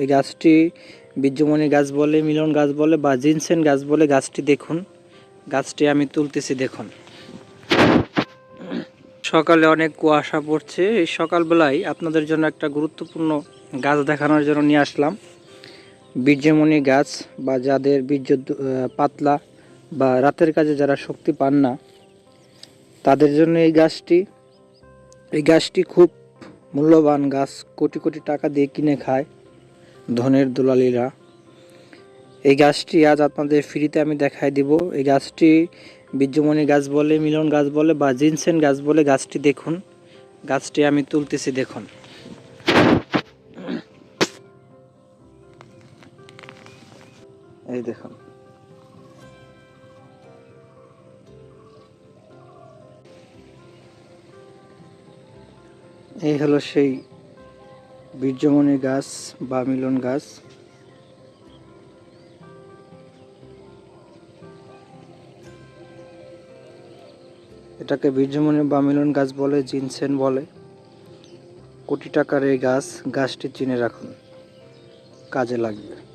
এই গাছটি বীর্যমণি গাছ বলে, মিলন গাছ বলে বা জিনসেন গাছ বলে গাছটি দেখুন। গাছটি আমি তুলতেছি, দেখুন। সকালে অনেক কুয়াশা পড়ছে। এই সকালবেলায় আপনাদের জন্য একটা গুরুত্বপূর্ণ গাছ দেখানোর জন্য নিয়ে আসলাম। বীর্যমণি গাছ বা যাদের বীর্য পাতলা বা রাতের কাজে যারা শক্তি পান না, তাদের জন্য এই গাছটি এই গাছটি খুব মূল্যবান গাছ। কোটি কোটি টাকা দিয়ে কিনে খায়। ধনের দুলালিরা। এই গাছটি আজ আপনাদের ফ্রিতে আমি দেখাই দিব। এই গাছটি বীর্যমণি গাছ বলে, মিলন গাছ বলে বা জিনসেন গাছ বলে গাছটি দেখুন। গাছটি আমি তুলতেছি, দেখুন। এই দেখুন। এই হলো সেই বীর্যমণি গাছ বা মিলন গাছ। এটাকে বীর্যমণি বা মিলন গাছ বলে, জিনসেন বলে। কোটি টাকার এই গাছ, গাছটি চিনে রাখুন। কাজে লাগবে।